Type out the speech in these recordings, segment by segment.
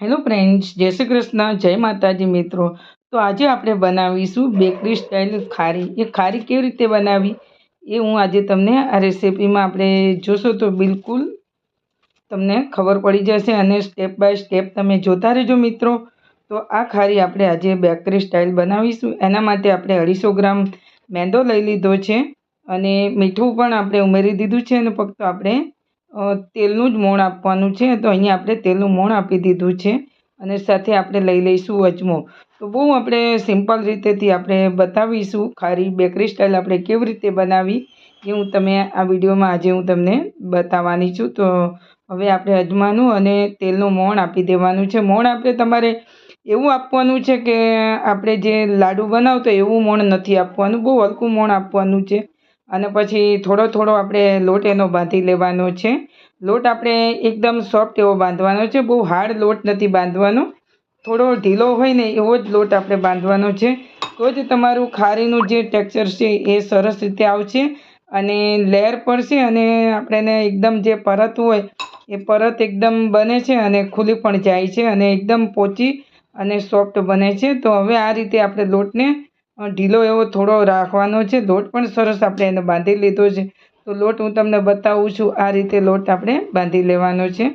Hello friends જય શ્રી કૃષ્ણ, જય માતાજી મિત્રો. તો આજે આપણે બનાવીશું બેકરી સ્ટાઇલ ખારી. એ ખારી કેવી રીતે બનાવી? એ હું આજે તમને આ રેસીપીમાં આપણે જોશો તો બિલકુલ તમને ખબર પડી જશે અને સ્ટેપ બાય સ્ટેપ તમે જોતા રહેજો મિત્રો. તો આ ખારી આપણે આજે બેકરી સ્ટાઇલ બનાવીશું. એના માટે આપણે અઢીસો ગ્રામ મેંદો લઈ લીધો છે અને મીઠું પણ આપણે ઉમેરી દીધું છે અને ફક્ત આપણે તેલનું જ મોણ આપવાનું છે. તો અહીંયા આપણે તેલનું મોણ આપી દીધું છે અને સાથે આપણે લઈ લઈશું અજમો. તો બહુ આપણે સિમ્પલ રીતેથી આપણે બતાવીશું ખારી બેકરી સ્ટાઇલ આપણે કેવી રીતે બનાવી એ હું તમે આ વિડીયોમાં આજે હું તમને બતાવવાની છું. તો હવે આપણે અજમાનું અને તેલનું મોણ આપી દેવાનું છે. મોણ આપણે તમારે એવું આપવાનું છે કે આપણે જે લાડુ બનાવતો એવું મોણ નથી આપવાનું. બહુ હલકું મોણ આપવાનું છે. અને પછી થોડો થોડો આપણે લોટ એનો બાંધી લેવાનો છે. લોટ આપણે એકદમ સોફ્ટ એવો બાંધવાનો છે. બહુ હાર્ડ લોટ નથી બાંધવાનો. થોડો ઢીલો હોય ને એવો જ લોટ આપણે બાંધવાનો છે. તો જ તમારું ખારીનું જે ટેક્સચર છે એ સરસ રીતે આવશે અને લેયર પડશે અને આપણે એકદમ જે પરત હોય એ પરત એકદમ બને છે અને ખુલી પણ જાય છે અને એકદમ પોચી અને સોફ્ટ બને છે. તો હવે આ રીતે આપણે લોટને ઢીલો એવો થોડો રાખવાનો છે. લોટ પણ સરસ આપણે એને બાંધી લીધો છે. તો લોટ હું તમને બતાવું છું આ રીતે લોટ આપણે બાંધી લેવાનો છે.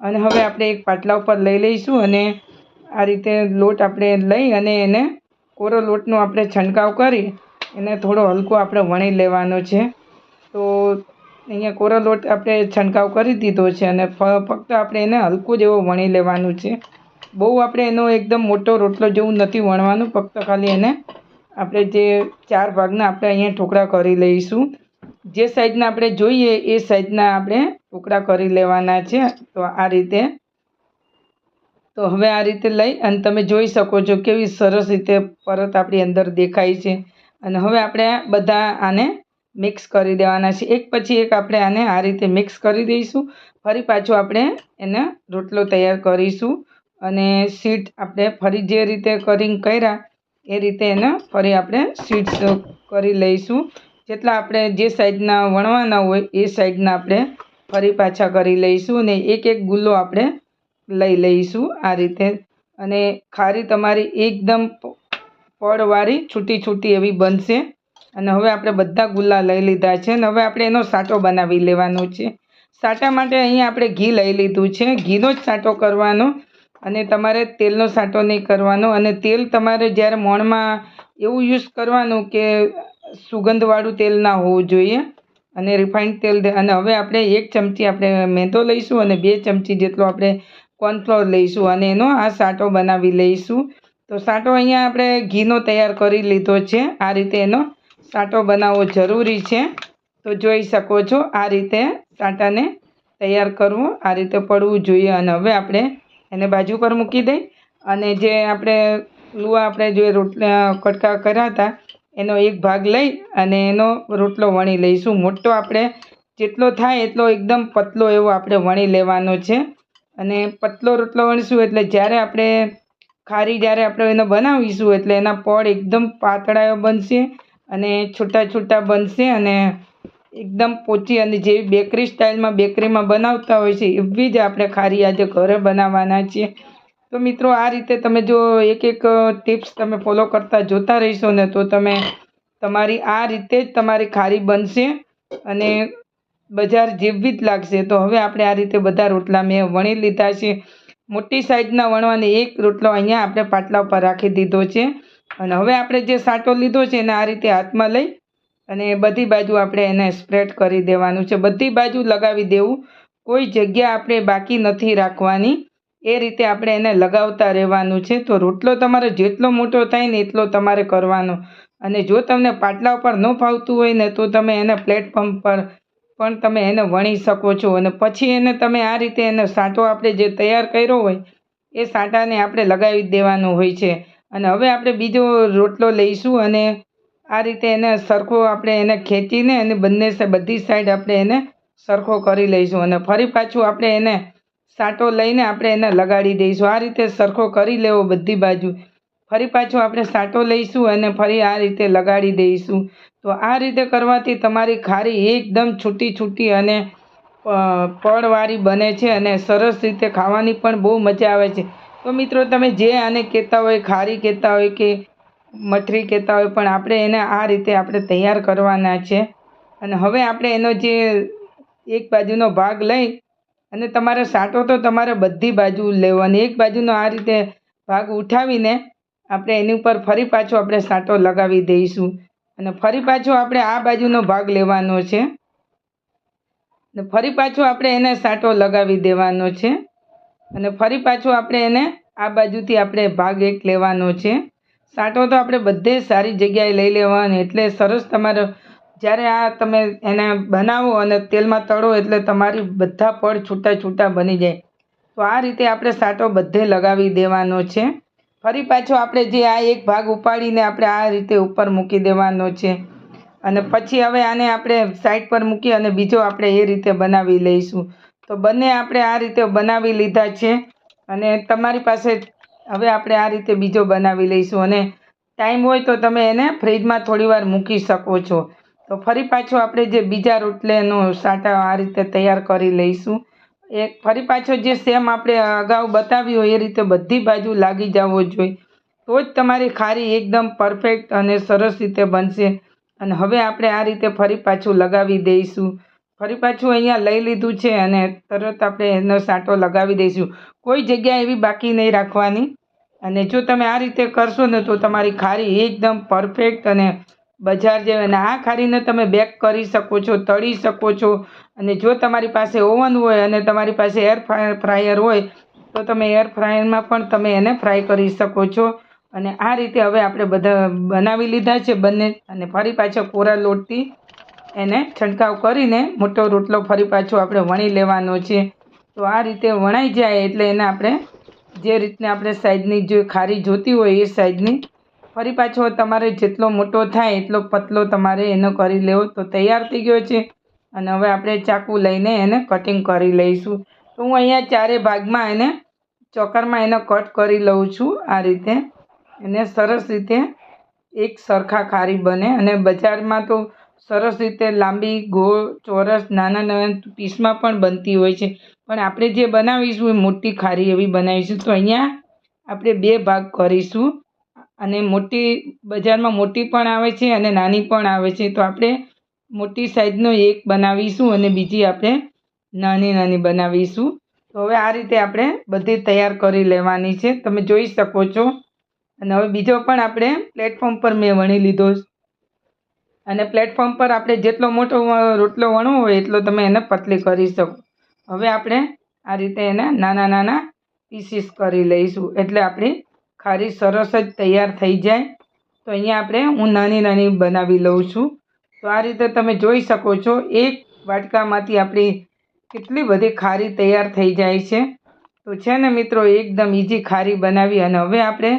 અને હવે આપણે એક પાટલા ઉપર લઈ લઈશું અને આ રીતે લોટ આપણે લઈ અને એને કોરો લોટનો આપણે છંટકાવ કરી એને થોડો હલકો આપણે વણી લેવાનો છે. તો અહીંયા કોરો લોટ આપણે છંટકાવ કરી દીધો છે અને ફક્ત આપણે એને હલકું જેવો વણી લેવાનું છે. બહુ આપણે એનો એકદમ મોટો રોટલો જેવું નથી વણવાનું. ફક્ત ખાલી એને આપણે જે ચાર ભાગના આપણે અહીંયા ઠોકરા કરી લઈશું. જે સાઈઝના આપણે જોઈએ, એ સાઈઝના આપણે ટુકડા કરી લેવાના છે. તો આ રીતે. તો હવે આ રીતે લઈ અને તમે જોઈ શકો છો કેવી સરસ રીતે પરત આપણી અંદર દેખાય છે. અને હવે આપણે બધા આને મિક્સ કરી દેવાના છે. એક પછી એક આપણે આને આ રીતે મિક્સ કરી દઈશું. ફરી પાછું આપણે એને રોટલો તૈયાર કરીશું. અને સીટ આપણે ફરી જે રીતે કરીને કર્યા એ રીતે એને ફરી આપણે સ્વીટ્સ કરી લઈશું. જેટલા આપણે જે સાઈડના વણવાના હોય એ સાઈડના આપણે ફરી પાછા કરી લઈશું અને એક એક ગુલ્લો આપણે લઈ લઈશું આ રીતે. અને ખારી તમારી એકદમ પડવાળી છૂટી છૂટી એવી બનશે. અને હવે આપણે બધા ગુલ્લા લઈ લીધા છે અને હવે આપણે એનો સાટો બનાવી લેવાનો છે. સાટા માટે અહીંયા આપણે ઘી લઈ લીધું છે. ઘીનો જ સાટો કરવાનો. અને તમારે તેલનો સાટો નહીં કરવાનો. અને તેલ તમારે જ્યારે મોણમાં એવું યુઝ કરવાનું કે સુગંધવાળું તેલ ના હોવું જોઈએ અને રિફાઇન્ડ તેલ અને હવે આપણે એક ચમચી આપણે મેંદો લઈશું અને બે ચમચી જેટલો આપણે કોર્નફ્લોર લઈશું અને એનો આ સાટો બનાવી લઈશું. તો સાટો અહીંયા આપણે ઘીનો તૈયાર કરી લીધો છે. આ રીતે એનો સાટો બનાવવો જરૂરી છે. તો જોઈ શકો છો આ રીતે સાટાને તૈયાર કરવું, આ રીતે પડવું જોઈએ. અને હવે આપણે એને બાજુ પર મૂકી દઈ અને જે આપણે લુવા આપણે જે રોટલા કટકા કર્યા હતા, એનો એક ભાગ લઈ અને એનો રોટલો વણી લઈશું. મોટો આપણે જેટલો થાય એટલો એકદમ પતલો એવો આપણે વણી લેવાનો છે. અને પતલો રોટલો વણીશું એટલે જ્યારે આપણે ખારી જ્યારે આપણે એને બનાવીશું એટલે એના પડ એકદમ પાતળા બનશે અને છૂટા છૂટા બનશે અને એકદમ પોચી અને જેવી બેકરી સ્ટાઇલમાં બેકરીમાં બનાવતા હોય છે, એવી જ આપણે ખારી આજે ઘરે બનાવવાના છીએ. તો મિત્રો, આ રીતે તમે જો એક એક ટિપ્સ તમે ફોલો કરતા જોતા રહીશો ને, તો તમે તમારી આ રીતે જ તમારી ખારી બનશે અને બજાર જેવી જ લાગશે. તો હવે આપણે આ રીતે બધા રોટલા મેં વણી લીધા છે. મોટી સાઇઝના વણવાને એક રોટલો અહીંયા આપણે પાટલા ઉપર રાખી દીધો છે. અને હવે આપણે જે સાટો લીધો છે એને આ રીતે હાથમાં લઈ અને બધી બાજુ આપણે એને સ્પ્રેડ કરી દેવાનું છે. બધી બાજુ લગાવી દેવું. કોઈ જગ્યા આપણે બાકી નથી રાખવાની. એ રીતે આપણે એને લગાવતા રહેવાનું છે. તો રોટલો તમારે જેટલો મોટો થાય ને એટલો તમારે કરવાનો. અને જો તમને પાટલા ઉપર ન ફાવતું હોય ને તો તમે એને પ્લેટફોર્મ પર પણ તમે એને વણી શકો છો. અને પછી એને તમે આ રીતે એને સાંટો આપણે જે તૈયાર કર્યો હોય, એ સાંટાને આપણે લગાવી દેવાનું હોય છે. અને હવે આપણે બીજો રોટલો લઈશું અને આ રીતે એને સરખો આપણે એને ખેંચીને અને બંને બધી સાઈડ આપણે એને સરખો કરી લઈશું અને ફરી પાછું આપણે એને સાંટો લઈને આપણે એને લગાડી દઈશું. આ રીતે સરખો કરી લેવો બધી બાજુ. ફરી પાછું આપણે સાંટો લઈશું અને ફરી આ રીતે લગાડી દઈશું. તો આ રીતે કરવાથી તમારી ખારી એકદમ છૂટી છૂટી અને પડવાળી બને છે અને સરસ રીતે ખાવાની પણ બહુ મજા આવે છે. તો મિત્રો તમે જે આને કહેતા હોય, ખારી કહેતા હોય કે મઠરી કહેતા હોય, પણ આપણે એને આ રીતે આપણે તૈયાર કરવાના છે. અને હવે આપણે એનો જે એક બાજુનો ભાગ લઈ, અને તમારે સાટો તો તમારે બધી બાજુ લેવાની એક બાજુનો આ રીતે ભાગ ઉઠાવીને આપણે એની ઉપર ફરી પાછો આપણે સાટો લગાવી દઈશું. અને ફરી પાછો આપણે આ બાજુનો ભાગ લેવાનો છે. ને ફરી પાછો આપણે એને સાટો લગાવી દેવાનો છે. અને ફરી પાછો આપણે એને આ બાજુથી આપણે ભાગ એક લેવાનો છે. સાટો તો આપણે બધે સારી જગ્યાએ લઈ લેવાની. એટલે સરસ તમારો, જ્યારે આ તમે એને બનાવો અને તેલમાં તળો એટલે તમારી બધા પડ છૂટા છૂટા બની જાય. તો આ રીતે આપણે સાટો બધે લગાવી દેવાનો છે. ફરી પાછો આપણે જે આ એક ભાગ ઉપાડીને આપણે આ રીતે ઉપર મૂકી દેવાનો છે. અને પછી હવે આને આપણે સાઈડ પર મૂકી અને બીજો આપણે એ રીતે બનાવી લઈશું. તો બંને આપણે આ રીતે બનાવી લીધા છે. અને તમારી પાસે હવે આપણે આ રીતે બીજો બનાવી લઈશું અને ટાઈમ હોય તો તમે એને ફ્રીજમાં થોડી વાર મૂકી શકો છો. તો ફરી પાછો આપણે જે બીજા રોટલેનો સાટા આ રીતે તૈયાર કરી લઈશું. એક ફરી પાછો જે સેમ આપણે અગાઉ બતાવ્યું એ રીતે બધી બાજુ લાગી જવો જોઈએ. તો જ તમારી ખારી એકદમ પરફેક્ટ અને સરસ રીતે બનશે. અને હવે આપણે આ રીતે ફરી પાછું લગાવી દઈશું. ફરી પાછું અહીંયા લઈ લીધું છે અને તરત આપણે એનો સાંટો લગાવી દઈશું. કોઈ જગ્યા એવી બાકી નહીં રાખવાની. અને જો તમે આ રીતે કરશો ને તો તમારી ખારી એકદમ પરફેક્ટ અને બજાર જેવી અને આ ખારીને તમે બેક કરી શકો છો, તળી શકો છો. અને જો તમારી પાસે ઓવન હોય અને તમારી પાસે એર ફ્રાયર હોય, તો તમે એર ફ્રાયરમાં પણ તમે એને ફ્રાય કરી શકો છો. અને આ રીતે હવે આપણે બધા બનાવી લીધા છે બંને અને ફરી પાછો કોરા લોટથી એને છંટકાવ કરીને મોટો રોટલો ફરી પાછો આપણે વણી લેવાનો છે. તો આ રીતે વણાઈ જાય એટલે એને આપણે જે રીતને આપણે સાઈઝની જે ખારી જોતી હોય એ સાઈઝની ફરી પાછો તમારે જેટલો મોટો થાય એટલો પતલો તમારે એનો કરી લેવો. તો તૈયાર થઈ ગયો છે. અને હવે આપણે ચાકુ લઈને એને કટિંગ કરી લઈશું. તો હું અહીંયા ચારે ભાગમાં એને ચોકરમાં એને કટ કરી લઉં છું. આ રીતે એને સરસ રીતે એક સરખા ખારી બને. અને બજારમાં તો સરસ રીતે લાંબી, ગોળ, ચોરસ, નાના નાના પીસમાં પણ બનતી હોય છે. પણ આપણે જે બનાવીશું એ મોટી, ખારી એવી બનાવીશું. તો અહીંયા આપણે બે ભાગ કરીશું. અને મોટી, બજારમાં મોટી પણ આવે છે અને નાની પણ આવે છે. તો આપણે મોટી સાઈઝનો એક બનાવીશું અને બીજી આપણે નાની નાની બનાવીશું. તો હવે આ રીતે આપણે બધી તૈયાર કરી લેવાની છે. તમે જોઈ શકો છો. અને હવે બીજો પણ આપણે પ્લેટફોર્મ પર મેં વણી લીધો અને પ્લેટફોર્મ પર આપણે જેટલો મોટો રોટલો વણવો હોય એટલો તમે એને પતલી કરી શકો. હવે આપણે આ રીતે એને નાના નાના પીસીસ કરી લઈશું. એટલે આપણી ખારી સરસ જ તૈયાર થઈ જાય. તો અહીંયા આપણે હું નાની નાની બનાવી લઉં છું. તો આ રીતે તમે જોઈ શકો છો, એક વાટકામાંથી આપણી કેટલી બધી ખારી તૈયાર થઈ જાય છે. તો છે ને મિત્રો, એકદમ ઇઝી ખારી બનાવી અને હવે આપણે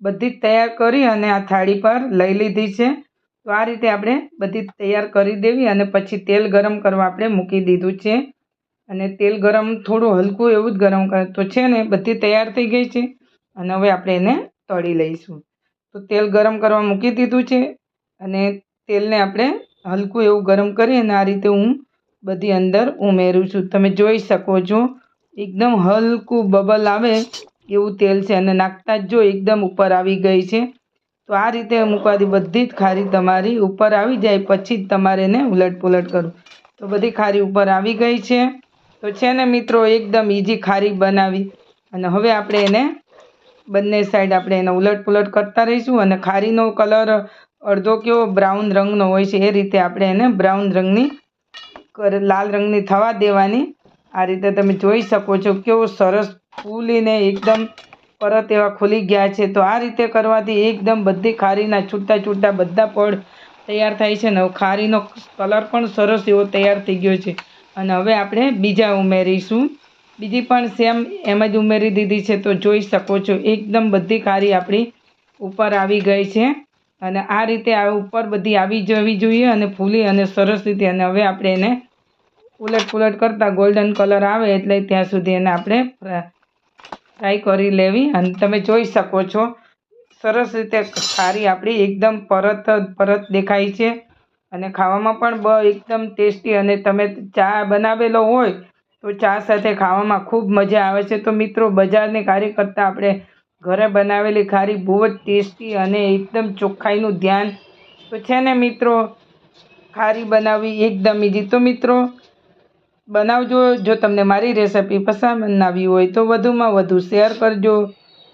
બધી જ તૈયાર કરી અને આ થાળી પર લઈ લીધી છે. તો આ રીતે આપણે બધી તૈયાર કરી દેવી અને પછી તેલ ગરમ કરવા આપણે મૂકી દીધું છે. અને તેલ ગરમ થોડું હલકું એવું જ ગરમ કરે, તો છે ને બધી તૈયાર થઈ ગઈ છે. અને હવે આપણે એને તળી લઈશું. તો તેલ ગરમ કરવા મૂકી દીધું છે અને તેલને આપણે હલકું એવું ગરમ કરી અને આ રીતે હું બધી અંદર ઉમેરું છું. તમે જોઈ શકો છો, એકદમ હલકું બબલ આવે એવું તેલ છે અને નાખતા જ જો એકદમ ઉપર આવી ગઈ છે. તો આ રીતે મૂકવાથી બધી જ ખારી તમારી ઉપર આવી જાય, પછી જ તમારે એને ઉલટ પુલટ કરવું. તો બધી ખારી ઉપર આવી ગઈ છે. તો છે ને મિત્રો, એકદમ ઇઝી ખારી બનાવી. અને હવે આપણે એને બંને સાઈડ આપણે એને ઉલટ પુલટ કરતા રહીશું. અને ખારીનો કલર અડધો કેવો બ્રાઉન રંગનો હોય છે, એ રીતે આપણે એને બ્રાઉન રંગની કર, લાલ રંગની થવા દેવાની. આ રીતે તમે જોઈ શકો છો કેવો સરસ ફૂલીને એકદમ પરત એવા ખુલી ગયા છે. તો આ રીતે કરવાથી એકદમ બધી ખારીના છૂટતા છૂટતા બધા પડ તૈયાર થાય છે ને ખારીનો કલર પણ સરસ એવો તૈયાર થઈ ગયો છે. અને હવે આપણે બીજા ઉમેરીશું. બીજી પણ સેમ એમ જ ઉમેરી દીધી છે. તો જોઈ શકો છો, એકદમ બધી ખારી આપણી ઉપર આવી ગઈ છે. અને આ રીતે આ ઉપર બધી આવી જવી જોઈએ અને ફૂલી અને સરસ રીતે. અને હવે આપણે એને ઉલટ પુલટ કરતાં ગોલ્ડન કલર આવે એટલે ત્યાં સુધી એને આપણે ફ્રાય કરી લેવી અને તમે જોઈ શકો છો. સરસ રીતે ખારી આપણી એકદમ પરત પરત દેખાય છે. અને ખાવામાં પણ બ એકદમ ટેસ્ટી અને તમે ચા બનાવેલો હોય તો ચા સાથે ખાવામાં ખૂબ મજા આવે છે. તો મિત્રો, બજારની ખારી કરતાં આપણે ઘરે બનાવેલી ખારી બહુ જ ટેસ્ટી અને એકદમ ચોખ્ખાઈનું ધ્યાન તો છે ને મિત્રો? ખારી બનાવવી એકદમ ઇઝી તો મિત્રો બનાવજો. જો તમને મારી રેસિપી પસંદ આવી હોય તો વધુમાં વધુ શેર કરજો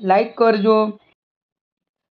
લાઈક કરજો.